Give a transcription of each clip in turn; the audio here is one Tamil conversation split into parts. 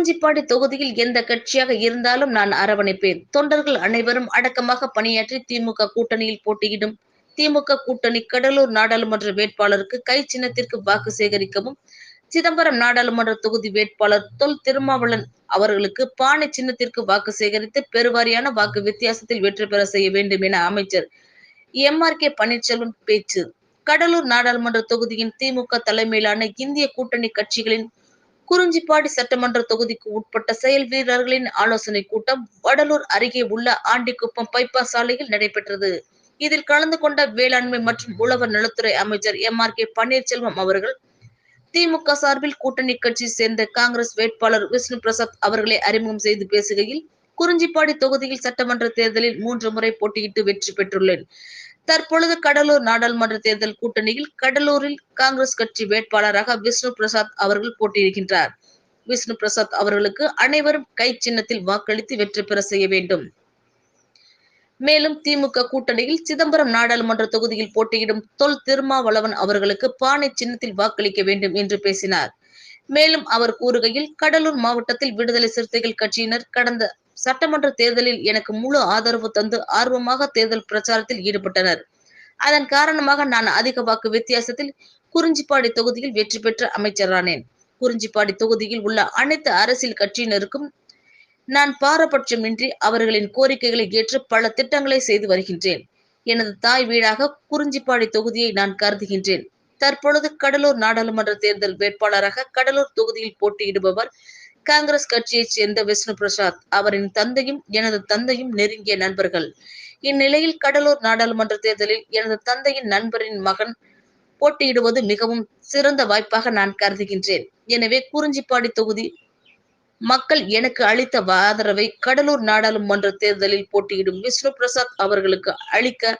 காஞ்சிப்பாடி தொகுதியில் எந்த கட்சியாக இருந்தாலும் நான் அரவணைப்பேன். தொண்டர்கள் அனைவரும் அடக்கமாக பணியாற்றி திமுக கூட்டணியில் போட்டியிடும். திமுக கூட்டணி கடலூர் நாடாளுமன்ற வேட்பாளருக்கு கை சின்னத்திற்கு வாக்கு சேகரிக்கவும். சிதம்பரம் நாடாளுமன்ற தொகுதி வேட்பாளர் தொல் திருமாவளன் அவர்களுக்கு பானை சின்னத்திற்கு வாக்கு சேகரித்து பெருவாரியான வாக்கு வித்தியாசத்தில் வெற்றி பெற செய்ய வேண்டும் என அமைச்சர் எம் ஆர் கே பன்னீர்செல்வம் பேச்சு. கடலூர் நாடாளுமன்ற தொகுதியின் திமுக தலைமையிலான இந்திய கூட்டணி கட்சிகளின் குறிஞ்சிப்பாடி சட்டமன்ற தொகுதிக்கு உட்பட்ட செயல் வீரர்களின் ஆலோசனை கூட்டம் வடலூர் அருகே உள்ள ஆண்டிக்குப்பம் பைபாஸ் சாலையில் நடைபெற்றது. இதில் கலந்து கொண்ட வேளாண்மை மற்றும் உழவர் நலத்துறை அமைச்சர் எம் ஆர் கே பன்னீர்செல்வம் அவர்கள் திமுக சார்பில் கூட்டணி கட்சி சேர்ந்த காங்கிரஸ் வேட்பாளர் விஷ்ணு பிரசாத் அவர்களை அறிமுகம் செய்து பேசுகையில் குறிஞ்சிப்பாடி தொகுதியில் சட்டமன்ற தேர்தலில் மூன்று முறை போட்டியிட்டு வெற்றி பெற்றுள்ளேன். தற்பொழுது கடலூர் நாடாளுமன்ற தேர்தல் கூட்டணியில் கடலூரில் காங்கிரஸ் கட்சி வேட்பாளராக விஷ்ணு பிரசாத் அவர்கள் போட்டியிடுகின்றார். விஷ்ணு பிரசாத் அவர்களுக்கு அனைவரும் கை சின்னத்தில் வாக்களித்து வெற்றி பெற செய்ய வேண்டும். மேலும் திமுக கூட்டணியில் சிதம்பரம் நாடாளுமன்ற தொகுதியில் போட்டியிடும் தொல் திருமாவளவன் அவர்களுக்கு பானை சின்னத்தில் வாக்களிக்க வேண்டும் என்று பேசினார். மேலும் அவர் கூறுகையில் கடலூர் மாவட்டத்தில் விடுதலை சிறுத்தைகள் கட்சியினர் கடந்த சட்டமன்ற தேர்தலில் எனக்கு முழு ஆதரவு தந்து ஆர்வமாக தேர்தல் பிரச்சாரத்தில் ஈடுபட்டனர். அதன் காரணமாக நான் அதிக வாக்கு வித்தியாசத்தில் குறிஞ்சிப்பாடி தொகுதியில் வெற்றி பெற்ற அமைச்சரானேன். குறிஞ்சிப்பாடி தொகுதியில் உள்ள அனைத்து அரசியல் கட்சியினருக்கும் நான் பாரபட்சமின்றி அவர்களின் கோரிக்கைகளை ஏற்று பல திட்டங்களை செய்து வருகின்றேன். எனது தாய் வீடாக குறிஞ்சிப்பாடி தொகுதியை நான் கருதுகின்றேன். தற்பொழுது கடலூர் நாடாளுமன்ற தேர்தல் வேட்பாளராக கடலூர் தொகுதியில் போட்டியிடுபவர் காங்கிரஸ் கட்சியைச் சேர்ந்த விஷ்ணு பிரசாத் அவரின் தந்தையும் எனது தந்தையும் நெருங்கிய நண்பர்கள். இந்நிலையில் கடலூர் நாடாளுமன்ற தேர்தலில் எனது தந்தையின் நண்பரின் மகன் போட்டியிடுவது மிகவும் சிறந்த வாய்ப்பாக நான் கருதுகின்றேன். எனவே குறிஞ்சிப்பாடி தொகுதி மக்கள் எனக்கு அளித்த ஆதரவை கடலூர் நாடாளுமன்ற தேர்தலில் போட்டியிடும் விஷ்ணு பிரசாத் அவர்களுக்கு அளிக்க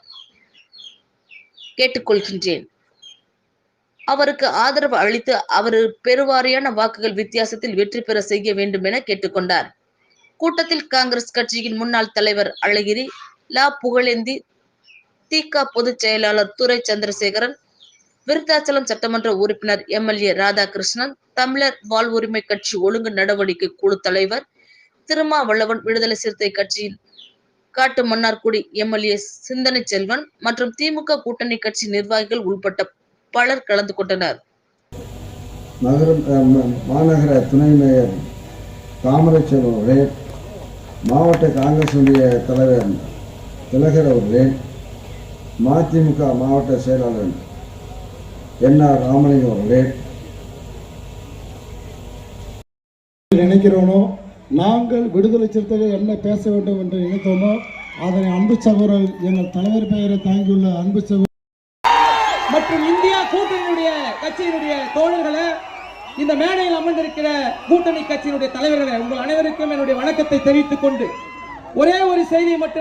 கேட்டுக்கொள்கின்றேன். அவருக்கு ஆதரவு அளித்து அவர் பெருவாரியான வாக்குகள் வித்தியாசத்தில் வெற்றி பெற செய்ய வேண்டும் என கேட்டுக்கொண்டார். கூட்டத்தில் காங்கிரஸ் கட்சியின் முன்னாள் தலைவர் அழகிரி லா புகழேந்தி திக பொதுச் செயலாளர் துரை சந்திரசேகரன் விருத்தாச்சலம் சட்டமன்ற உறுப்பினர் எம்எல்ஏ ராதாகிருஷ்ணன் தமிழர் வாழ்வுரிமை கட்சி ஒழுங்கு நடவடிக்கை குழு தலைவர் திருமாவளவன் விடுதலை சிறுத்தை கட்சியின் காட்டு மன்னார்குடி எம்எல்ஏ சிந்தனை செல்வன் மற்றும் திமுக கூட்டணி கட்சி நிர்வாகிகள் உள்பட்ட பலர் கலந்து கொண்டனர். நகரம் மாநகர துணை மேயர் தாமரைச்செல்வம் அவர்களே மாவட்ட காங்கிரசுடைய தலைவர் திலகர் அவர்களே மதிமுக மாவட்ட செயலாளர் என் ஆர் ராமலிங்கம் அவர்களே நினைக்கிறோனோ? நாங்கள் விடுதலை சிறுத்தைகள் என்ன பேச வேண்டும் என்று நினைத்தோமோ அதனை அன்பு சகோதரர் எங்கள் தலைவர் பெயரை தாங்கியுள்ள அன்பு சகோதரர் மற்றும் இந்தியா கூட்டணியுடைய கட்சியினுடைய தோழர்களை இந்த மேடையில் அமர்ந்திருக்கிற கூட்டணி கட்சியினுடைய தலைவர்களை உங்கள் அனைவருக்கும் என்னுடைய வணக்கத்தை தெரிவித்துக் கொண்டு ஒரே ஒரு செய்தியை மட்டும்